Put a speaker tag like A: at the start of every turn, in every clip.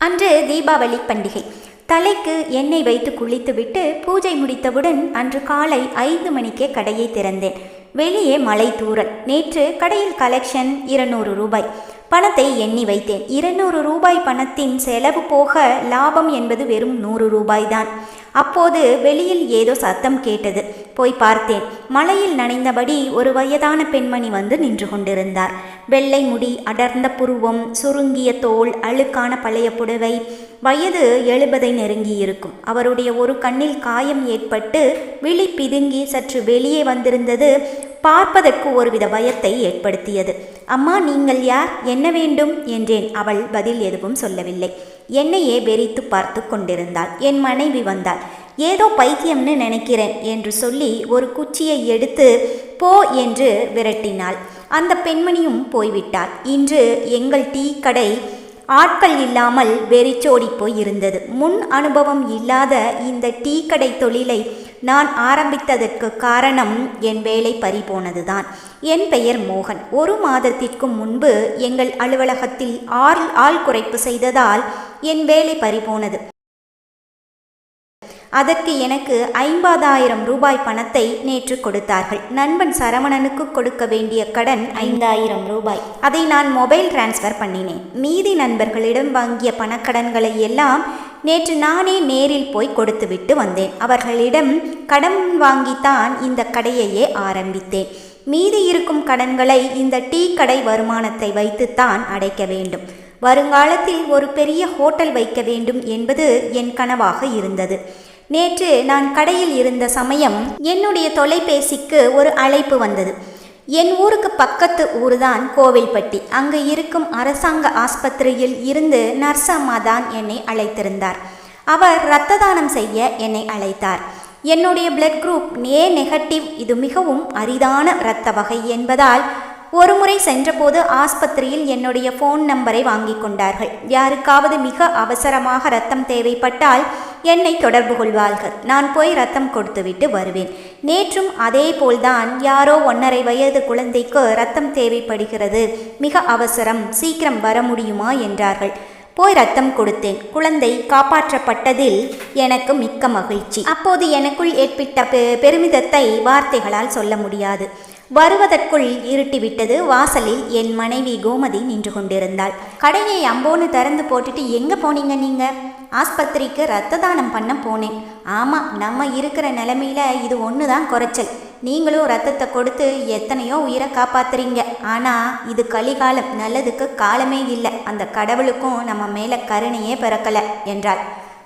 A: அன்று தீபாவளி பண்டிகை. தலைக்கு எண்ணெய் வைத்து குளித்துவிட்டு பூஜை முடித்தவுடன் அன்று காலை ஐந்து மணிக்கே கடையை திறந்தேன். வெளியே மலை தூரல் நேற்று கடையில் கலெக்ஷன் இருநூறு ரூபாய். பணத்தை எண்ணி வைத்தேன். இருநூறு ரூபாய் பணத்தின் செலவு போக லாபம் என்பது வெறும் நூறு ரூபாய்தான். அப்போது வெளியில் ஏதோ சத்தம் கேட்டது. போய் பார்த்தேன். மலையில் நனைந்தபடி ஒரு வயதான பெண்மணி வந்து நின்று கொண்டிருந்தார். வெள்ளை முடி அடர்ந்த புருவம் சுருங்கிய தோல் அழுக்கான பழைய புடவை. வயது எழுபதை நெருங்கி இருக்கும் அவருடைய ஒரு கண்ணில் காயம் ஏற்பட்டு விழி பிதுங்கி சற்று வெளியே வந்திருந்தது. பார்ப்பதற்கு ஒருவித பயத்தை ஏற்படுத்தியது. அம்மா நீங்கள் யார்? என்ன வேண்டும்? என்றேன். அவள் பதில் எதுவும் சொல்லவில்லை. என்னையே வெறித்து பார்த்து கொண்டிருந்தாள். என் மனைவி வந்தாள். ஏதோ பைத்தியம்னு நினைக்கிறேன் என்று சொல்லி ஒரு குச்சியை எடுத்து போ என்று விரட்டினாள். அந்த பெண்மணியும் போய்விட்டாள். இன்று எங்கள் டீ கடை ஆட்கள் இல்லாமல் வெறிச்சோடி போய் இருந்தது முன் அனுபவம் இல்லாத இந்த டீ கடை தொழிலை நான் ஆரம்பித்ததற்கு காரணம் என் வேலை பறிபோனதுதான். என் பெயர் மோகன். ஒரு மாதத்திற்கு முன்பு எங்கள் அலுவலகத்தில் ஆள் ஆள் குறைப்பு செய்ததால் என் வேலை பறிபோனது. அதற்கு எனக்கு ஐம்பதாயிரம் ரூபாய் பணத்தை நேற்று கொடுத்தார்கள். நண்பன் சரவணனுக்கு கொடுக்க வேண்டிய கடன் ஐந்தாயிரம் ரூபாய். அதை நான் மொபைல் டிரான்ஸ்ஃபர் பண்ணினேன். மீதி நண்பர்களிடம் வாங்கிய பணக்கடன்களை எல்லாம் நேற்று நானே நேரில் போய் கொடுத்துவிட்டு வந்தேன். அவர்களிடம் கடன் வாங்கித்தான் இந்த கடையையே ஆரம்பித்தேன். மீதி இருக்கும் கடன்களை இந்த டீ கடை வருமானத்தை வைத்துத்தான் அடைக்க வேண்டும். வருங்காலத்தில் ஒரு பெரிய ஹோட்டல் வைக்க வேண்டும் என்பது என் கனவாக இருந்தது. நேற்று நான் கடையில் இருந்த சமயம் என்னுடைய தொலைபேசிக்கு ஒரு அழைப்பு வந்தது. என் ஊருக்கு பக்கத்து ஊர்தான் கோவில்பட்டி. அங்கு இருக்கும் அரசாங்க ஆஸ்பத்திரியில் இருந்து நர்சம்மா தான் என்னை அழைத்திருந்தார். அவர் இரத்த தானம் செய்ய என்னை அழைத்தார். என்னுடைய பிளட் குரூப் ஏ நெகட்டிவ் இது மிகவும் அரிதான இரத்த வகை என்பதால் ஒருமுறை சென்றபோது ஆஸ்பத்திரியில் என்னுடைய ஃபோன் நம்பரை வாங்கி கொண்டார்கள். யாருக்காவது மிக அவசரமாக ரத்தம் தேவைப்பட்டால் என்னை தொடர்பு கொள்வார்கள். நான் போய் ரத்தம் கொடுத்துவிட்டு வருவேன். நேற்றும் அதே போல்தான் யாரோ ஒன்றரை வயது குழந்தைக்கு ரத்தம் தேவைப்படுகிறது. மிக அவசரம். சீக்கிரம் வர முடியுமா? என்றார்கள். போய் ரத்தம் கொடுத்தேன். குழந்தை காப்பாற்றப்பட்டதில் எனக்கு மிக்க மகிழ்ச்சி. அப்போது எனக்குள் ஏற்பட்ட பெ பெருமிதத்தை வார்த்தைகளால் சொல்ல முடியாது. வருவதற்குள் இருட்டிவிட்டது. வாசலில் என் மனைவி கோமதி நின்று கொண்டிருந்தாள். கடையை அம்போன்னு திறந்து போட்டுட்டு எங்கே போனீங்க நீங்கள் ஆஸ்பத்திரிக்கு ரத்த தானம் பண்ண போனேன். ஆமாம் நம்ம இருக்கிற நிலமையில இது ஒன்று தான் குறைச்சல். நீங்களும் ரத்தத்தை கொடுத்து எத்தனையோ உயிரை காப்பாத்துறீங்க. ஆனால் இது கலிகாலம். நல்லதுக்கு காலமே இல்லை. அந்த கடவுளுக்கும் நம்ம மேலே கருணையே பிறக்கலை என்றாள்.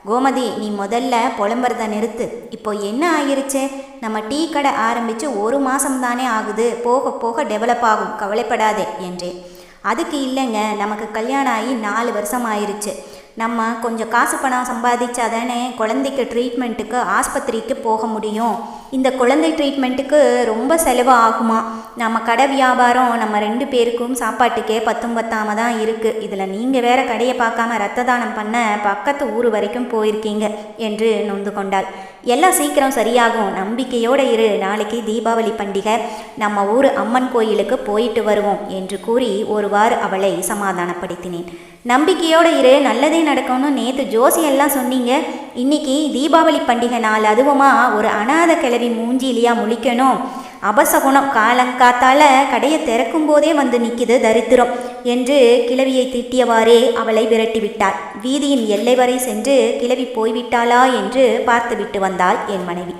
A: கோமதி நீ முதல்ல புலம்புறத நிறுத்து. இப்போ என்ன ஆயிருச்சு? நம்ம டீ கடை ஆரம்பித்து ஒரு மாதம் தானே ஆகுது. போக போக டெவலப் ஆகும். கவலைப்படாதே என்றேன். அதுக்கு இல்லைங்க. நமக்கு கல்யாணம் ஆகி நாலு வருஷம் ஆயிருச்சு. நம்ம கொஞ்சம் காசு பணம் சம்பாதிச்சா தானே குழந்தைக்கு ட்ரீட்மெண்ட்டுக்கு ஆஸ்பத்திரிக்கு போக முடியும். இந்த குழந்தை ட்ரீட்மெண்ட்டுக்கு ரொம்ப செலவு ஆகுமா? நம்ம கடை வியாபாரம் நம்ம ரெண்டு பேருக்கும் சாப்பாட்டுக்கே பத்தும் பத்தாம தான் இருக்குது இதில் நீங்கள் வேற கடையை பார்க்காம ரத்த தானம் பண்ண பக்கத்து ஊர் வரைக்கும் போயிருக்கீங்க என்று நொந்து கொண்டாள். எல்லாம் சீக்கிரம் சரியாகும். நம்பிக்கையோடு இரு. நாளைக்கு தீபாவளி பண்டிகை. நம்ம ஊர் அம்மன் கோயிலுக்கு போயிட்டு வருவோம் என்று கூறி ஒருவாறு அவளை சமாதானப்படுத்தினேன். நம்பிக்கையோடு இரு. நல்லதே நடக்கும்னு நேற்று ஜோசியெல்லாம் சொன்னீங்க. இன்னைக்கு தீபாவளி பண்டிகை நாள் அதுவுமா ஒரு அனாத கிளவி மூஞ்சிலியா முழிக்கணும்? அபசகுணம் காலங்காத்தால கடையை திறக்கும் போதே வந்து நிற்கிது தரித்திரம் என்று கிழவியை திட்டியவாறே அவளை விரட்டிவிட்டார் வீதியின் எல்லை வரை சென்று கிழவி போய்விட்டாளா என்று பார்த்துவிட்டு வந்தாள் என் மனைவி.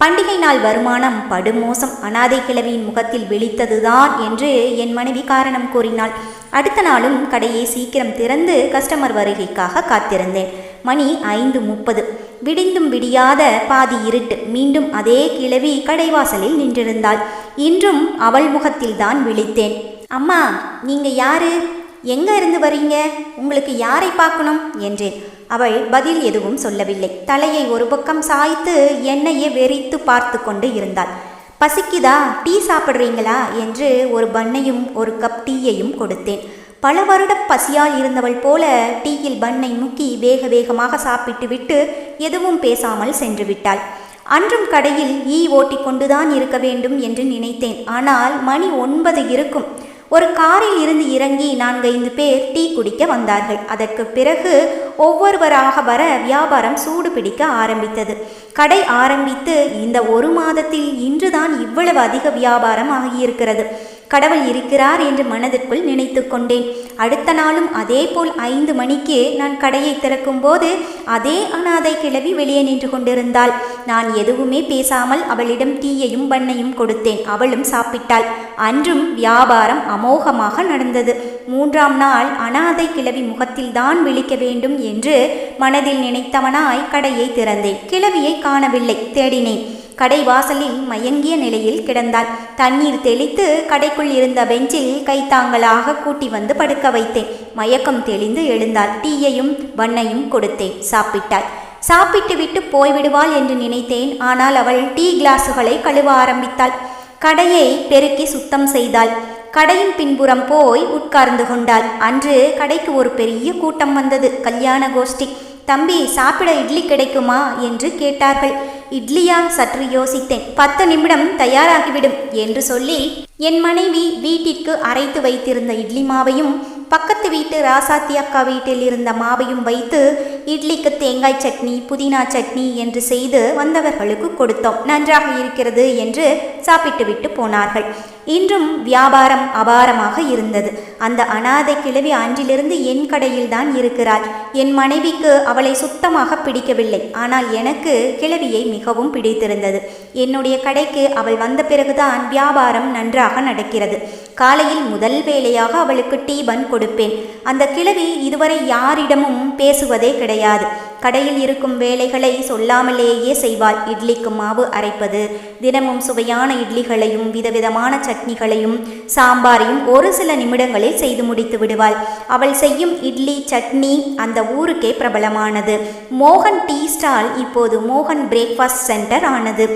A: பண்டிகை நாள் வருமானம் படுமோசம். அனாதை கிழவியின் முகத்தில் விழித்ததுதான் என்று என் மனைவி காரணம் கூறினாள். அடுத்த நாளும் கடையை சீக்கிரம் திறந்து கஸ்டமர் வருகைக்காக காத்திருந்தேன். மணி ஐந்து முப்பது. விடிந்தும் விடியாத பாதி இருட்டு. மீண்டும் அதே கிழவி கடைவாசலில் நின்றிருந்தாள். இன்றும் அவள் முகத்தில்தான் விழித்தேன். அம்மா நீங்க யாரு? எங்க இருந்து வரீங்க உங்களுக்கு யாரை பார்க்கணும்? என்றேன். அவள் பதில் எதுவும் சொல்லவில்லை. தலையை ஒரு பக்கம் சாய்த்து என்னையே வெறித்து பார்த்து கொண்டு இருந்தாள். பசிக்குதா? டீ சாப்பிட்றீங்களா? என்று ஒரு பண்ணையும் ஒரு கப் டீயையும் கொடுத்தேன். பல வருட பசியால் இருந்தவள் போல டீயில் பண்ணை முக்கி வேக வேகமாக சாப்பிட்டு விட்டு எதுவும் பேசாமல் சென்று விட்டாள். அன்றும் கடையில் ஈ ஓட்டிக்கொண்டுதான் இருக்க வேண்டும் என்று நினைத்தேன். ஆனால் மணி ஒன்பது இருக்கும். ஒரு காரில் இருந்து இறங்கி நான்கைந்து பேர் டீ குடிக்க வந்தார்கள். அதற்கு பிறகு ஒவ்வொருவராக வர வியாபாரம் சூடு பிடிக்க ஆரம்பித்தது. கடை ஆரம்பித்து இந்த ஒரு மாதத்தில் இன்றுதான் இவ்வளவு அதிக வியாபாரம் ஆகியிருக்கிறது. கடவுள் இருக்கிறார் என்று மனதிற்குள் நினைத்து கொண்டேன். அடுத்த நாளும் அதேபோல் ஐந்து மணிக்கு நான் கடையை திறக்கும்போது அதே அனாதை கிழவி வெளியே நின்று கொண்டிருந்தாள். நான் எதுவுமே பேசாமல் அவளிடம் டீயையும் பண்ணையும் கொடுத்தேன். அவளும் சாப்பிட்டாள். அன்றும் வியாபாரம் அமோகமாக நடந்தது. மூன்றாம் நாள் அனாதை கிழவி முகத்தில்தான் விழிக்க வேண்டும் என்று மனதில் நினைத்தவனாய் கடையை திறந்தேன். கிளவியை காணவில்லை. தேடினேன். கடை வாசலில் மயங்கிய நிலையில் கிடந்தாள். தண்ணீர் தெளித்து கடைக்குள் இருந்த பெஞ்சில் கைத்தாங்களாக கூட்டி வந்து படுக்க வைத்தேன். மயக்கம் தெளிந்து எழுந்தாள். டீயையும் வண்ணையும் கொடுத்தேன். சாப்பிட்டாள். சாப்பிட்டு விட்டு போய்விடுவாள் என்று நினைத்தேன். ஆனால் அவள் டீ கிளாஸுகளை கழுவ ஆரம்பித்தாள். கடையை பெருக்கி சுத்தம் செய்தாள். கடையின் பின்புறம் போய் உட்கார்ந்து கொண்டாள். அன்று கடைக்கு ஒரு பெரிய கூட்டம் வந்தது. கல்யாண கோஷ்டி. தம்பி சாப்பிட இட்லி கிடைக்குமா? என்று கேட்டார்கள். இட்லியா சற்று யோசித்தேன். பத்து நிமிடம் தயாராகிவிடும் என்று சொல்லி என் மனைவி வீட்டிற்கு அரைத்து வைத்திருந்த இட்லி மாவையும் பக்கத்து வீட்டு ராசாத்தி அக்கா வீட்டில் இருந்த மாவையும் வைத்து இட்லிக்கு தேங்காய் சட்னி புதினா சட்னி என்று செய்து வந்தவர்களுக்கு கொடுத்தோம். நன்றாக இருக்கிறது என்று சாப்பிட்டு விட்டு போனார்கள். இன்றும் வியாபாரம் அபாரமாக இருந்தது. அந்த அனாதை கிழவி அன்றிலிருந்து என் கடையில் தான் இருக்கிறாள். என் மனைவிக்கு அவளை சுத்தமாக பிடிக்கவில்லை. ஆனால் எனக்கு கிழவியை மிகவும் பிடித்திருந்தது. என்னுடைய கடைக்கு அவள் வந்த பிறகுதான் வியாபாரம் நன்றாக நடக்கிறது. காலையில் முதல் வேலையாக அவளுக்கு டீ பன் கொடுப்பேன். அந்த கிழவி இதுவரை யாரிடமும் பேசுவதே கிடையாது. கடையில் இருக்கும் வேலைகளை சொல்லாமலேயே செய்வாள் இட்லிக்கு மாவு அரைப்பது. தினமும் சுவையான இட்லிகளையும் விதவிதமான சட்னிகளையும் சாம்பாரையும் ஒரு சில நிமிடங்களில் செய்து முடித்து விடுவாள். அவள் செய்யும் இட்லி சட்னி அந்த ஊருக்கே பிரபலமானது. மோகன் டீ ஸ்டால் இப்போது மோகன் பிரேக்ஃபாஸ்ட் சென்டர் ஆனது.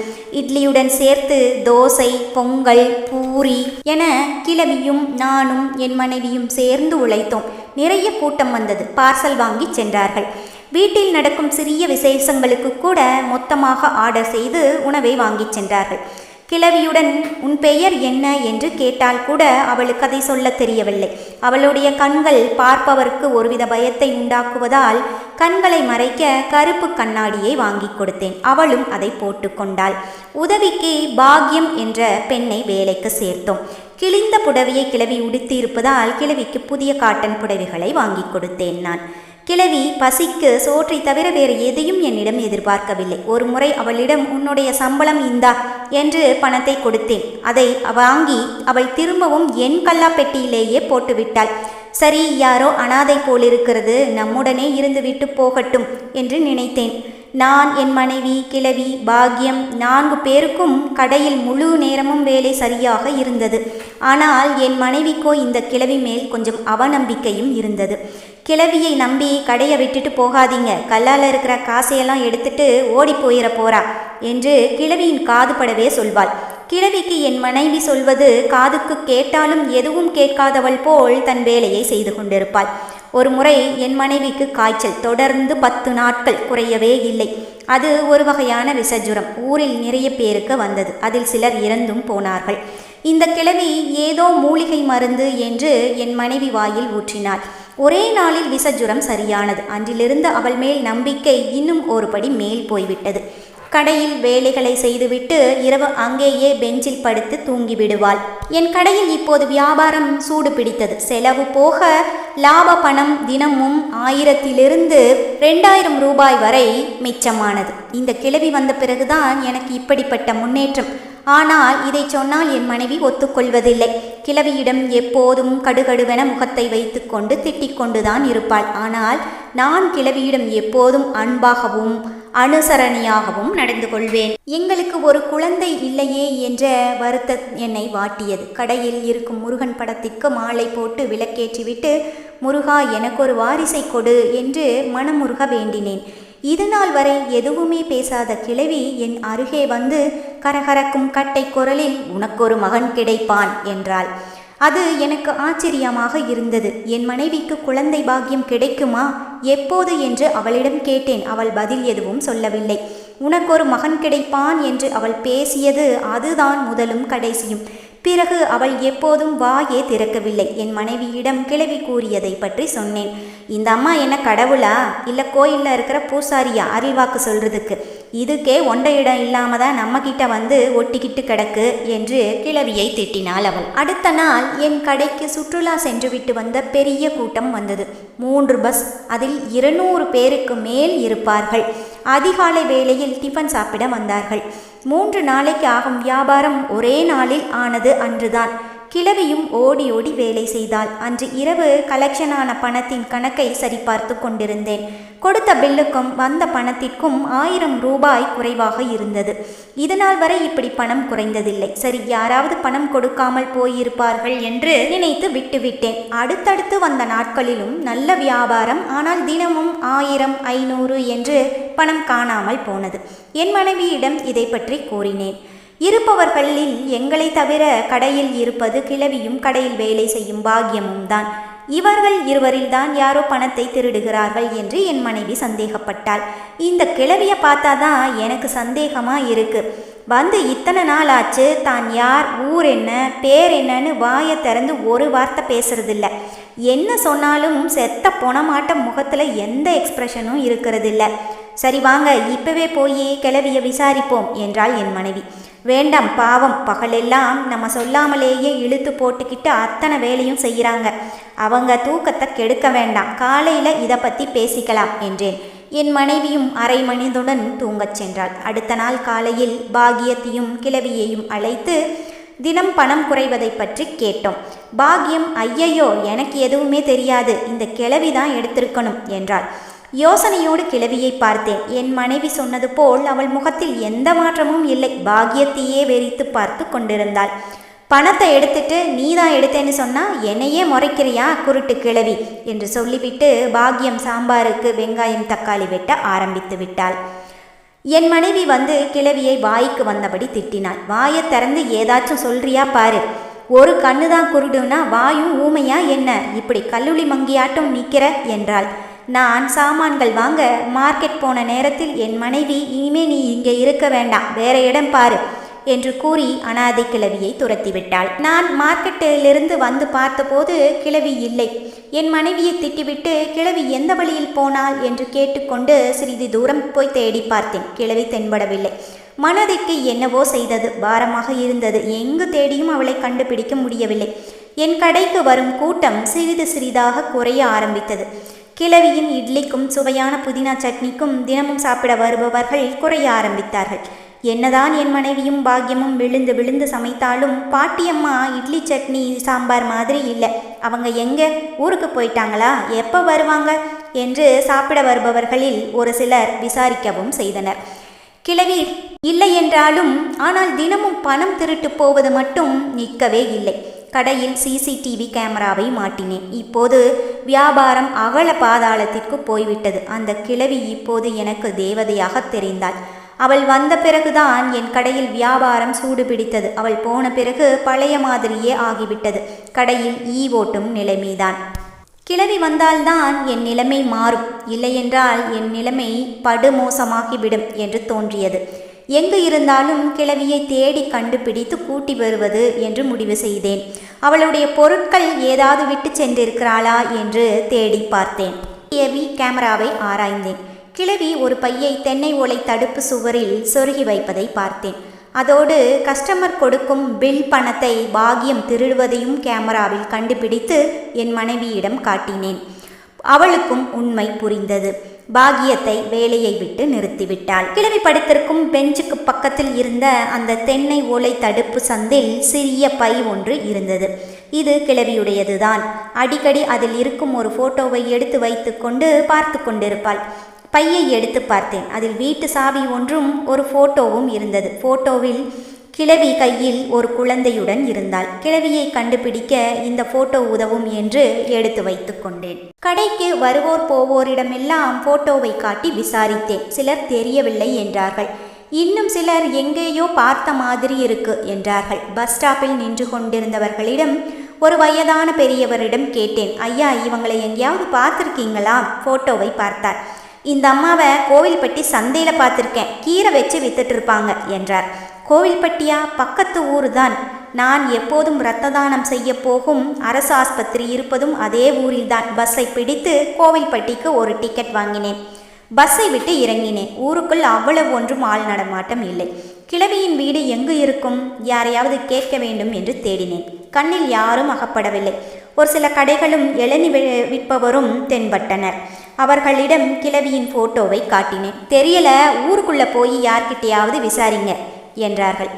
A: இட்லியுடன் சேர்த்து தோசை பொங்கல் பூரி என கிழவியும் நானும் என் மனைவியும் சேர்ந்து உழைத்தோம். நிறைய கூட்டம் வந்தது. பார்சல் வாங்கி சென்றார்கள். வீட்டில் நடக்கும் சிறிய விசேஷங்களுக்கு கூட மொத்தமாக ஆர்டர் செய்து உணவை வாங்கிச் சென்றார்கள். கிழவியுடன் உன் பெயர் என்ன? என்று கேட்டால் கூட அவளுக்கு அதை சொல்ல தெரியவில்லை. அவளுடைய கண்கள் பார்ப்பவருக்கு ஒருவித பயத்தை உண்டாக்குவதால் கண்களை மறைக்க கருப்பு கண்ணாடியை வாங்கி கொடுத்தேன். அவளும் அதை போட்டுக்கொண்டாள் உதவிக்கு பாக்யம் என்ற பெண்ணை வேலைக்கு சேர்த்தோம். கிழிந்த புடவையை கிழவி உடுத்தியிருப்பதால் கிழவிக்கு புதிய காட்டன் புடவைகளை வாங்கி கொடுத்தேன் நான். கிழவி பசிக்கு சோற்றை தவிர வேறு எதையும் என்னிடம் எதிர்பார்க்கவில்லை. ஒரு முறை அவளிடம் உன்னுடைய சம்பளம் இந்தா என்று பணத்தை கொடுத்தேன். அதை வாங்கி அவள் திரும்பவும் என் கல்லாப்பெட்டியிலேயே போட்டுவிட்டாள். சரி யாரோ அனாதை போலிருக்கிறது நம்முடனே இருந்து விட்டு போகட்டும் என்று நினைத்தேன். நான் என் மனைவி கிழவி பாக்யம் நான்கு பேருக்கும் கடையில் முழு நேரமும் வேலை சரியாக இருந்தது. ஆனால் என் மனைவிக்கோ இந்த கிழவி மேல் கொஞ்சம் அவநம்பிக்கையும் இருந்தது. கிழவியை நம்பி கடையை விட்டுட்டு போகாதீங்க. கல்லால் இருக்கிற காசையெல்லாம் எடுத்துட்டு ஓடி போயிட போறா என்று கிழவியின் காது படவே சொல்வாள். கிழவிக்கு என் மனைவி சொல்வது காதுக்கு கேட்டாலும் எதுவும் கேட்காதவள் போல் தன் வேலையை செய்து கொண்டிருப்பாள். ஒரு முறை என் மனைவிக்கு காய்ச்சல் தொடர்ந்து பத்து நாட்கள் குறையவே இல்லை. அது ஒரு வகையான விசஜுரம். ஊரில் நிறைய பேருக்கு வந்தது. அதில் சிலர் இறந்தும் போனார்கள். இந்த கிழவி ஏதோ மூலிகை மருந்து என்று என் மனைவி வாயில் ஊற்றினாள். ஒரே நாளில் விசஜுரம் சரியானது. அன்றிலிருந்து அவள் மேல் நம்பிக்கை இன்னும் ஒருபடி மேல் போய்விட்டது. கடையில் வேலைகளை செய்துவிட்டு இரவு அங்கேயே பெஞ்சில் படுத்து தூங்கிவிடுவாள். என் கடையில் இப்போது வியாபாரம் சூடு பிடித்தது. செலவு போக லாப பணம் தினமும் ஆயிரத்திலிருந்து ரெண்டாயிரம் ரூபாய் வரை மிச்சமானது. இந்த கிழவி வந்த பிறகுதான் எனக்கு இப்படிப்பட்ட முன்னேற்றம். ஆனால் இதை சொன்னால் என் மனைவி ஒத்துக்கொள்வதில்லை. கிழவியிடம் எப்போதும் கடுகடுவென முகத்தை வைத்துக்கொண்டு திட்டிக் கொண்டுதான் இருப்பாள். ஆனால் நான் கிழவியிடம் எப்போதும் அன்பாகவும் அனுசரணியாகவும் நடந்து கொள்வேன். எங்களுக்கு ஒரு குழந்தை இல்லையே என்ற வருத்த என்னை வாட்டியது. கடையில் இருக்கும் முருகன் படத்திற்கு மாலை போட்டு விளக்கேற்றிவிட்டு முருகா எனக்கு ஒரு வாரிசை கொடு என்று மனமுருக வேண்டினேன். இதுநாள் வரை எதுவுமே பேசாத கிழவி என் அருகே வந்து கரகரக்கும் கட்டை குரலில் உனக்கொரு மகன் கிடைப்பான் என்றாள். அது எனக்கு ஆச்சரியமாக இருந்தது. என் மனைவிக்கு குழந்தை பாக்கியம் கிடைக்குமா? எப்போது என்று அவளிடம் கேட்டேன். அவள் பதில் எதுவும் சொல்லவில்லை. உனக்கொரு மகன் கிடைப்பான் என்று அவள் பேசியது அதுதான் முதலும் கடைசியும். பிறகு அவள் எப்போதும் வாயே திறக்கவில்லை. என் மனைவியிடம் கிளவி கூறியதை பற்றி சொன்னேன். இந்த அம்மா என்ன கடவுளா? இல்லை கோயிலில் இருக்கிற பூசாரியா? அறிவாக்கு சொல்றதுக்கு. இதுக்கே ஒண்ட இடம் இல்லாம தான் நம்ம கிட்ட வந்து ஒட்டிக்கிட்டு கிடக்கு என்று கிழவியை திட்டினாள் அவள். அடுத்த நாள் என் கடைக்கு சுற்றுலா சென்றுவிட்டு வந்த பெரிய கூட்டம் வந்தது. மூன்று பஸ் அதில் இருநூறு பேருக்கு மேல் இருப்பார்கள். அதிகாலை வேளையில் டிஃபன் சாப்பிட வந்தார்கள். மூன்று நாளைக்கு ஆகும் வியாபாரம் ஒரே நாளில் ஆனது அன்றுதான். கிழவியும் ஓடி ஓடி வேலை செய்தாள். அன்று இரவு கலெக்ஷனான பணத்தின் கணக்கை சரிபார்த்து கொண்டிருந்தேன். கொடுத்த பில்லுக்கும் வந்த பணத்திற்கும் ஆயிரம் ரூபாய் குறைவாக இருந்தது. இதனால் வரை இப்படி பணம் குறைந்ததில்லை. சரி யாராவது பணம் கொடுக்காமல் போயிருப்பார்கள் என்று நினைத்து விட்டுவிட்டேன். அடுத்தடுத்து வந்த நாட்களிலும் நல்ல வியாபாரம் ஆனால் தினமும் ஆயிரம் ஐநூறு என்று பணம் காணாமல் போனது. என் மனைவியிடம் இதை பற்றி கூறினேன். இருப்பவர்களில் எங்களை தவிர கடையில் இருப்பது கிழவியும் கடையில் வேலை செய்யும் பாக்கியமும் தான். இவர்கள் இருவரில்தான் யாரோ பணத்தை திருடுகிறார்கள் என்று என் மனைவி சந்தேகப்பட்டாள். இந்த கிழவியை பார்த்தாதான் எனக்கு சந்தேகமா இருக்கு. வந்து இத்தனை நாள் ஆச்சு தான் யார் ஊர் என்ன பேர் என்னன்னு வாயை திறந்து ஒரு வார்த்தை பேசுறதில்ல. என்ன சொன்னாலும் செத்த பொணமாட்ட முகத்தில் எந்த எக்ஸ்பிரஷனும் இருக்கிறதில்ல. சரி வாங்க இப்பவே போய் கிளவிய விசாரிப்போம் என்றாள் என் மனைவி. வேண்டாம் பாவம் பகலெல்லாம் நம்ம சொல்லாமலேயே இழுத்து போட்டுக்கிட்டு அத்தனை வேலையும் செய்கிறாங்க. அவங்க தூக்கத்தை கெடுக்க வேண்டாம் காலையில் இதை பற்றி பேசிக்கலாம் என்றேன். என் மனைவியும் அரை மணிதுடன் தூங்கச் சென்றாள். அடுத்த நாள் காலையில் பாகியத்தையும் கிழவியையும் அழைத்து தினம் பணம் குறைவதை பற்றி கேட்டோம். பாகியம் ஐயையோ எனக்கு எதுவுமே தெரியாது இந்த கிழவி தான் எடுத்திருக்கணும் என்றாள். யோசனையோடு கிழவியை பார்த்தேன். என் மனைவி சொன்னது போல் அவள் முகத்தில் எந்த மாற்றமும் இல்லை. பாக்கியத்தையே வெறித்து பார்த்து கொண்டிருந்தாள். பணத்தை எடுத்துட்டு நீ தான் எடுத்தேன்னு சொன்னா என்னையே முறைக்கிறியா? குருட்டு கிழவி என்று சொல்லிவிட்டு பாக்கியம் சாம்பாருக்கு வெங்காயம் தக்காளி வெட்ட ஆரம்பித்து விட்டாள். என் மனைவி வந்து கிழவியை வாய்க்கு வந்தபடி திட்டினாள். வாயை திறந்து ஏதாச்சும் சொல்றியா பாரு. ஒரு கண்ணு தான் குருடுனா வாயும் ஊமையா என்ன? இப்படி கல்லூலி மங்கியாட்டம் நிற்கிற என்றாள். நான் சாமான்கள் வாங்க மார்க்கெட் போன நேரத்தில் என் மனைவி இனிமே நீ இங்கே இருக்க வேண்டாம் வேற இடம் பாரு என்று கூறி அனாதை கிழவியை துரத்திவிட்டாள். நான் மார்க்கெட்டிலிருந்து வந்து பார்த்தபோது கிழவி இல்லை. என் மனைவியை திட்டிவிட்டு கிழவி எந்த வழியில் போனாள்? என்று கேட்டுக்கொண்டு சிறிது தூரம் போய் தேடி பார்த்தேன். கிழவி தென்படவில்லை. மனதிற்கு என்னவோ செய்தது. பாரமாக இருந்தது. எங்கு தேடியும் அவளை கண்டுபிடிக்க முடியவில்லை. என் கடைக்கு வரும் கூட்டம் சிறிது சிறிதாக குறைய ஆரம்பித்தது. கிழவியின் இட்லிக்கும் சுவையான புதினா சட்னிக்கும் தினமும் சாப்பிட வருபவர்கள் குறைய ஆரம்பித்தார்கள். என்னதான் என் மனைவியும் பாக்கியமும் விழுந்து விழுந்து சமைத்தாலும் பாட்டியம்மா இட்லி சட்னி சாம்பார் மாதிரி இல்லை. அவங்க எங்க? ஊருக்கு போயிட்டாங்களா? எப்போ வருவாங்க? என்று சாப்பிட வருபவர்களில் ஒரு சிலர் விசாரிக்கவும் செய்தனர். கிழவி இல்லை என்றாலும் ஆனால் தினமும் பணம் திருட்டு போவது மட்டும் நிற்கவே இல்லை. கடையில் சிசிடிவி கேமராவை மாட்டினேன். இப்போது வியாபாரம் அகல பாதாளத்திற்கு போய்விட்டது. அந்த கிழவி இப்போது எனக்கு தேவதையாக தெரிந்தாள். அவள் வந்த பிறகுதான் என் கடையில் வியாபாரம் சூடு பிடித்தது அவள் போன பிறகு பழைய மாதிரியே ஆகிவிட்டது. கடையில் ஈ ஓட்டும் நிலைமைதான். கிளவி வந்தால்தான் என் நிலைமை மாறும். இல்லையென்றால் என் நிலைமை படுமோசமாகிவிடும் என்று தோன்றியது. எங்கு இருந்தாலும் கிழவியை தேடி கண்டுபிடித்து கூட்டி வருவது என்று முடிவு செய்தேன். அவளுடைய பொருட்கள் ஏதாவது விட்டு சென்றிருக்கிறாளா என்று தேடி பார்த்தேன். கிழவி கேமராவை ஆராய்ந்தேன். கிழவி ஒரு பையை தென்னை ஓலை தடுப்பு சுவரில் சொருகி வைப்பதை பார்த்தேன். அதோடு கஸ்டமர் கொடுக்கும் பில் பணத்தை பாகியம் திருடுவதையும் கேமராவில் கண்டுபிடித்து என் மனைவியிடம் காட்டினேன். அவளுக்கும் உண்மை புரிந்தது. பாகியத்தை வேலையை விட்டு நிறுத்திவிட்டாள். கிழவி படுத்திருக்கும் பெஞ்சுக்கு பக்கத்தில் இருந்த அந்த தென்னை ஓலை தடுப்பு சந்தில் சிறிய பை ஒன்று இருந்தது. இது கிழவியுடையதுதான். அடிக்கடி அதில் இருக்கும் ஒரு போட்டோவை எடுத்து வைத்துக்கொண்டு பார்த்து கொண்டிருப்பாள். பையை எடுத்து பார்த்தேன். அதில் வீட்டு சாவி ஒன்றும் ஒரு போட்டோவும் இருந்தது. போட்டோவில் கிழவி கையில் ஒரு குழந்தையுடன் இருந்தாள். கிழவியை கண்டுபிடிக்க இந்த போட்டோ உதவும் என்று எடுத்து வைத்து கொண்டேன். கடைக்கு வருவோர் போவோரிடமெல்லாம் போட்டோவை காட்டி விசாரித்தேன். சிலர் தெரியவில்லை என்றார்கள். இன்னும் சிலர் எங்கேயோ பார்த்த மாதிரி இருக்கு என்றார்கள். பஸ் ஸ்டாப்பில் நின்று கொண்டிருந்தவர்களிடம் ஒரு வயதான பெரியவரிடம் கேட்டேன். ஐயா இவங்களை எங்கேயாவது பார்த்துருக்கீங்களா? போட்டோவை பார்த்தார். இந்த அம்மாவை கோவில்பட்டி சந்தையில் பார்த்துருக்கேன். கீரை வச்சு வித்துட்டு இருப்பாங்க என்றார். கோவில்பட்டியா பக்கத்து ஊர் தான் நான் எப்போதும் இரத்த தானம் செய்ய போகும் அரசு ஆஸ்பத்திரி இருப்பதும் அதே ஊரில்தான். பஸ்ஸை பிடித்து கோவில்பட்டிக்கு ஒரு டிக்கெட் வாங்கினேன். பஸ்ஸை விட்டு இறங்கினேன். ஊருக்குள் அவ்வளவு ஒன்றும் ஆள் நடமாட்டம் இல்லை. கிழவியின் வீடு எங்கு இருக்கும்? யாரையாவது கேட்க வேண்டும் என்று தேடினேன். கண்ணில் யாரும் அகப்படவில்லை. ஒரு சில கடைகளும் இளநி விற்பவரும் தென்பட்டனர். அவர்களிடம் கிழவியின் போட்டோவை காட்டினேன். தெரியல ஊருக்குள்ளே போய் யார்கிட்டையாவது விசாரிங்க. என்றார்கள்.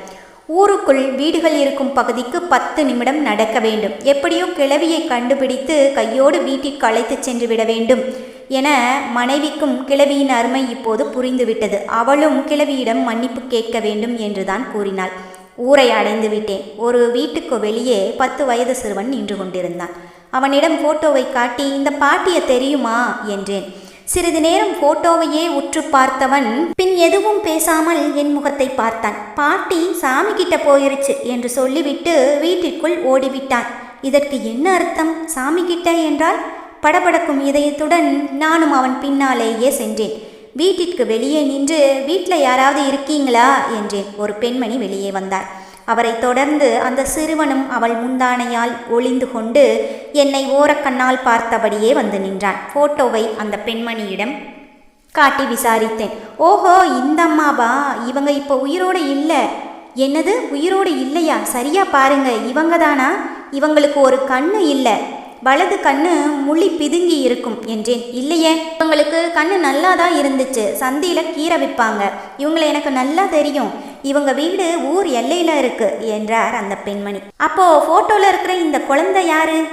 A: ஊருக்குள் வீடுகள் இருக்கும் பகுதிக்கு பத்து நிமிடம் நடக்க வேண்டும். எப்படியோ கிழவியை கண்டுபிடித்து கையோடு வீட்டிற்கு அழைத்துச் சென்று விட வேண்டும் என மனைவிக்கும் கிழவியின் அருமை இப்போது புரிந்துவிட்டது. அவளும் கிழவியிடம் மன்னிப்பு கேட்க வேண்டும் என்றுதான் கூறினாள். ஊரை அடைந்து விட்டேன். ஒரு வீட்டுக்கு வெளியே பத்து வயது சிறுவன் நின்று கொண்டிருந்தான். அவனிடம் போட்டோவை காட்டி இந்த பாட்டியை தெரியுமா? என்றேன். சிறிது நேரம் போட்டோவையே உற்று பார்த்தவன் பின் எதுவும் பேசாமல் என் முகத்தை பார்த்தான். பாட்டி சாமி கிட்ட போயிருச்சு என்று சொல்லிவிட்டு வீட்டிற்குள் ஓடிவிட்டான். இதற்கு என்ன அர்த்தம்? சாமி கிட்ட என்றால்? படபடக்கும் இதயத்துடன் நானும் அவன் பின்னாலேயே சென்றேன். வீட்டிற்கு வெளியே நின்று வீட்டில் யாராவது இருக்கீங்களா? என்றேன். ஒரு பெண்மணி வெளியே வந்தார். அவரை தொடர்ந்து அந்த சிறுவனும் அவள் முந்தானையால் ஒளிந்து கொண்டு என்னை ஓரக்கண்ணால் பார்த்தபடியே வந்து நின்றான். போட்டோவை அந்த பெண்மணியிடம் காட்டி விசாரித்தேன். ஓஹோ இந்த அம்மாவா இவங்க இப்போ உயிரோடு இல்லை. என்னது? உயிரோடு இல்லையா? சரியா பாருங்க. இவங்க தானா இவங்களுக்கு ஒரு கண்ணு இல்லை. வலது கண்ணு முழி பிதுங்கி இருக்கும் என்றேன். இல்லையே. இவங்களுக்கு கண்ணு நல்லா தான் இருந்துச்சு. சந்தியில் கீரை விற்பாங்க. இவங்களை எனக்கு நல்லா தெரியும். இவங்க வீடு ஊர் எல்லையில் இருக்கு என்றார் அந்த பெண்மணி. அப்போ ஃபோட்டோவில் இருக்கிற இந்த குழந்தை யாரு?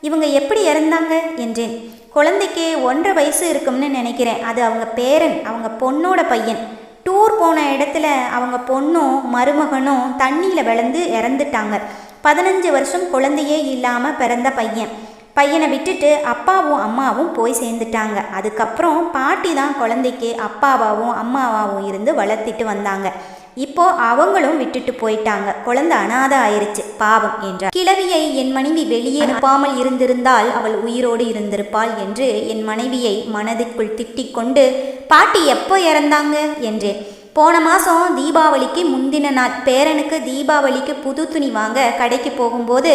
A: இவங்க எப்படி இறந்தாங்க என்றேன். குழந்தைக்கு ஒன்றரை வயசு இருக்கும்னு நினைக்கிறேன். அது அவங்க பேரன் அவங்க பொண்ணோட பையன். டூர் போன இடத்துல அவங்க பொண்ணும் மருமகனும் தண்ணியில் விளந்து இறந்துட்டாங்க. பதினஞ்சு வருஷம் குழந்தையே இல்லாமல் பிறந்த பையன். பையனை விட்டுட்டு அப்பாவும் அம்மாவும் போய் சேர்ந்துட்டாங்க. அதுக்கப்புறம் பாட்டி தான் குழந்தைக்கு அப்பாவாவும் அம்மாவாவும் இருந்து வளர்த்திட்டு வந்தாங்க. இப்போ அவங்களும் விட்டுட்டு போயிட்டாங்க. குழந்தை அனாதை ஆயிருச்சு. பாவம் என்றார். கிழவியை என் மனைவி வெளியே அனுப்பாமல் இருந்திருந்தால் அவள் உயிரோடு இருந்திருப்பாள் என்று என் மனைவியை மனதிற்குள் திட்டிக் கொண்டு பாட்டி எப்போ இறந்தாங்க? என்றேன். போன மாதம் தீபாவளிக்கு முந்தின நாள் பேரனுக்கு தீபாவளிக்கு புது துணி வாங்க கடைக்கு போகும்போது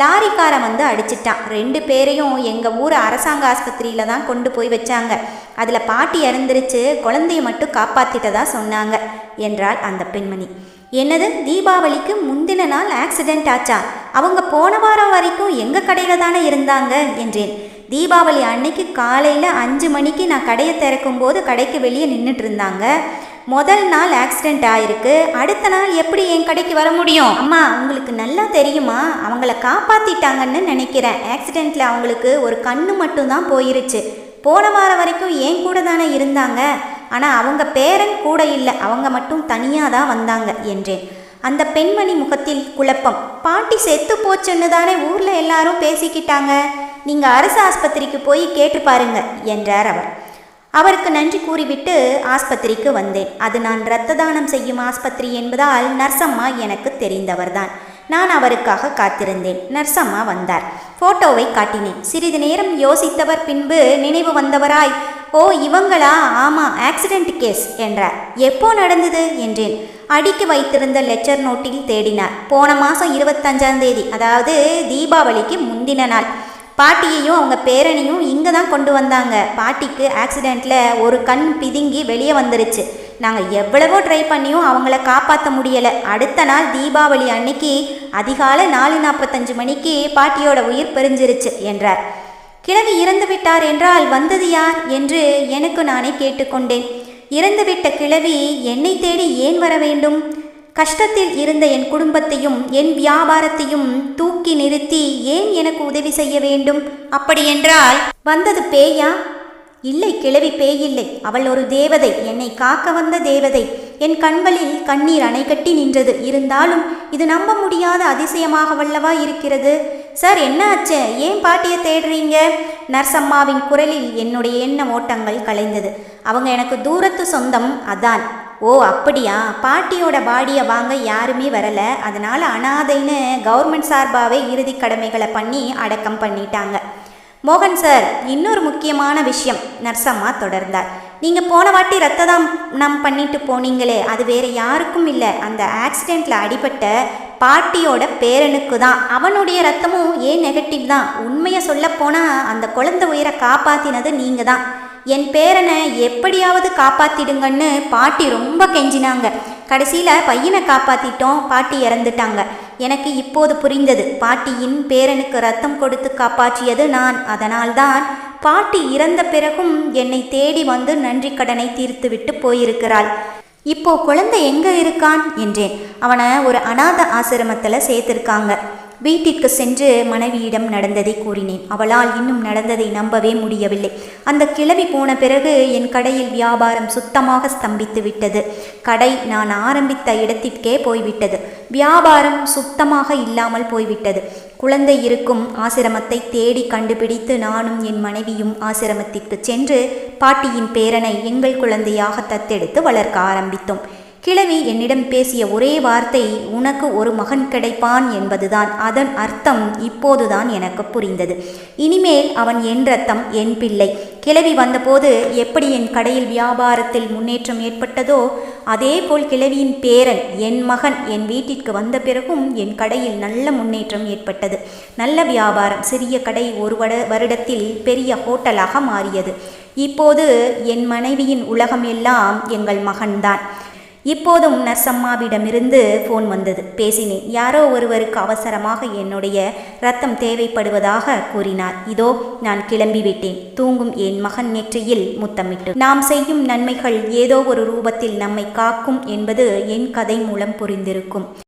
A: லாரிக்காரன் வந்து அடிச்சிட்டான். ரெண்டு பேரையும் எங்கள் ஊர் அரசாங்க ஆஸ்பத்திரியில் தான் கொண்டு போய் வச்சாங்க. அதில் பாட்டி இறந்துருச்சு குழந்தைய மட்டும் காப்பாற்றிட்டதா சொன்னாங்க என்றாள் அந்த பெண்மணி. என்னது தீபாவளிக்கு முந்தின நாள் ஆக்சிடென்ட் ஆச்சா? அவங்க போன வாரம் வரைக்கும் எங்கள் கடையில் தானே இருந்தாங்க என்றேன். தீபாவளி அன்னைக்கு காலையில் அஞ்சு மணிக்கு நான் கடையை திறக்கும்போது கடைக்கு வெளியே நின்றுட்டு இருந்தாங்க. முதல் நாள் ஆக்சிடென்ட் ஆயிருக்கு. அடுத்த நாள் எப்படி என் கடைக்கு வர முடியும்? அம்மா உங்களுக்கு நல்லா தெரியுமா? அவங்கள காப்பாத்திட்டாங்கன்னு நினைக்கிறேன். ஆக்சிடென்ட்ல அவங்களுக்கு ஒரு கண்ணு மட்டும்தான் போயிருச்சு. போன வாரம் வரைக்கும் ஏன் கூட தானே இருந்தாங்க. ஆனால் அவங்க பேரன் கூட இல்லை. அவங்க மட்டும் தனியாக தான் வந்தாங்க என்றேன். அந்த பெண்மணி முகத்தில் குழப்பம். பாட்டி செத்து போச்சுன்னு தானே ஊரில் எல்லாரும் பேசிக்கிட்டாங்க. நீங்கள் அரசு ஆஸ்பத்திரிக்கு போய் கேட்டு பாருங்க என்றார் அவர். அவருக்கு நன்றி கூறிவிட்டு ஆஸ்பத்திரிக்கு வந்தேன். அது நான் இரத்த தானம் செய்யும் ஆஸ்பத்திரி என்பதால் நர்சம்மா எனக்கு தெரிந்தவர்தான். நான் அவருக்காக காத்திருந்தேன். நர்சம்மா வந்தார். போட்டோவை காட்டினேன். சிறிது நேரம் யோசித்தவர் பின்பு நினைவு வந்தவராய் ஓ இவங்களா? ஆமா ஆக்சிடென்ட் கேஸ் என்றார். எப்போ நடந்தது? என்றேன். அடிக்கு வைத்திருந்த லெச்சர் நோட்டில் தேடினார். போன மாதம் இருபத்தஞ்சாம் தேதி அதாவது தீபாவளிக்கு முந்தின நாள். பாட்டியையும் அவங்க பேரனையும் இங்கே தான் கொண்டு வந்தாங்க. பாட்டிக்கு ஆக்சிடெண்ட்டில் ஒரு கண் பிதுங்கி வெளியே வந்துருச்சு. நாங்கள் எவ்வளவோ ட்ரை பண்ணியும் அவங்கள காப்பாற்ற முடியலை. அடுத்த நாள் தீபாவளி அன்னைக்கு அதிகாலை நாலு நாற்பத்தஞ்சு மணிக்கு பாட்டியோட உயிர் பெரிஞ்சிருச்சு என்றார். கிழவி இறந்து விட்டார் என்றால் வந்தது யார்? என்று எனக்கு நானே கேட்டுக்கொண்டேன். இறந்துவிட்ட கிழவி என்னை தேடி ஏன் வர வேண்டும்? கஷ்டத்தில் இருந்த என் குடும்பத்தையும் என் வியாபாரத்தையும் தூக்கி நிறுத்தி ஏன் எனக்கு உதவி செய்ய வேண்டும்? அப்படியென்றால் வந்தது பேயா? இல்லை கிழவி பேயில்லை. அவள் ஒரு தேவதை. என்னை காக்க வந்த தேவதை. என் கண்களில் கண்ணீர் அணை கட்டி நின்றது. இருந்தாலும் இது நம்ப முடியாத அதிசயமாக வல்லவா இருக்கிறது. சார் என்ன ஆச்சு? ஏன் பாட்டியை தேடுறீங்க? நர்சம்மாவின் குரலில் என்னுடைய எண்ண ஓட்டங்கள் கலைந்தது. அவங்க எனக்கு தூரத்து சொந்தம் அதான். ஓ அப்படியா? பாட்டியோட பாடியை வாங்க யாருமே வரலை. அதனால் அனாதைன்னு கவர்மெண்ட் சார்பாகவே இறுதி கடமைகளை பண்ணி அடக்கம் பண்ணிட்டாங்க. மோகன் சார் இன்னொரு முக்கியமான விஷயம். நர்சம்மா தொடர்ந்தார். நீங்கள் போன வாட்டி ரத்த தானம் பண்ணிட்டு போனீங்களே அது வேறு யாருக்கும் இல்லை. அந்த ஆக்சிடெண்ட்டில் அடிபட்ட பாட்டியோட பேரனுக்கு தான் அவனுடைய ரத்தமும் ஏன் நெகட்டிவ் தான்? உண்மையை சொல்லப்போனால் அந்த குழந்தை உயிரை காப்பாற்றினது நீங்கள் தான் என் பேரனை எப்படியாவது காப்பாத்திடுங்கன்னு பாட்டி ரொம்ப கெஞ்சினாங்க. கடைசியில் பையனை காப்பாத்திட்டோம் பாட்டி இறந்துட்டாங்க. எனக்கு இப்போது புரிந்தது. பாட்டியின் பேரனுக்கு ரத்தம் கொடுத்து காப்பாற்றியது நான். அதனால்தான் பாட்டி இறந்த பிறகும் என்னை தேடி வந்து நன்றி கடனை தீர்த்துவிட்டு போயிருக்கிறாள். இப்போ குழந்தை எங்க இருக்கான்? என்றேன். அவனை ஒரு அநாத ஆசிரமத்தில் சேர்த்திருக்காங்க. வீட்டிற்கு சென்று மனைவியிடம் நடந்ததை கூறினேன். அவளால் இன்னும் நடந்ததை நம்பவே முடியவில்லை. அந்த கிளவி போன பிறகு என் கடையில் வியாபாரம் சுத்தமாக ஸ்தம்பித்து விட்டது. கடை நான் ஆரம்பித்த இடத்திற்கே போய்விட்டது. வியாபாரம் சுத்தமாக இல்லாமல் போய்விட்டது. குழந்தை இருக்கும் ஆசிரமத்தை தேடி கண்டுபிடித்து நானும் என் மனைவியும் ஆசிரமத்திற்கு சென்று பாட்டியின் பேரனை எங்கள் குழந்தையாக தத்தெடுத்து வளர்க்க ஆரம்பித்தோம். கிழவி என்னிடம் பேசிய ஒரே வார்த்தை உனக்கு ஒரு மகன் கிடைப்பான் என்பதுதான். அதன் அர்த்தம் இப்போதுதான் எனக்கு புரிந்தது. இனிமேல் அவன் என் ரத்தம் என் பிள்ளை. கிழவி வந்தபோது எப்படி என் கடையில் வியாபாரத்தில் முன்னேற்றம் ஏற்பட்டதோ அதேபோல் கிழவியின் பேரன் என் மகன் என் வீட்டிற்கு வந்த பிறகும் என் கடையில் நல்ல முன்னேற்றம் ஏற்பட்டது. நல்ல வியாபாரம். சிறிய கடை ஒரு வட வருடத்தில் பெரிய ஹோட்டலாக மாறியது. இப்போது என் மனைவியின் உலகம் எல்லாம் எங்கள் மகன்தான். இப்போதும் நர்சம்மாவிடமிருந்து ஃபோன் வந்தது. பேசினேன். யாரோ ஒருவருக்கு அவசரமாக என்னுடைய ரத்தம் தேவைப்படுவதாக கூறினார். இதோ நான் கிளம்பிவிட்டேன். தூங்கும் என் மகன் நெற்றியில் முத்தமிட்டு. நாம் செய்யும் நன்மைகள் ஏதோ ஒரு ரூபத்தில் நம்மை காக்கும் என்பது என் கதை மூலம் புரிந்திருக்கும்.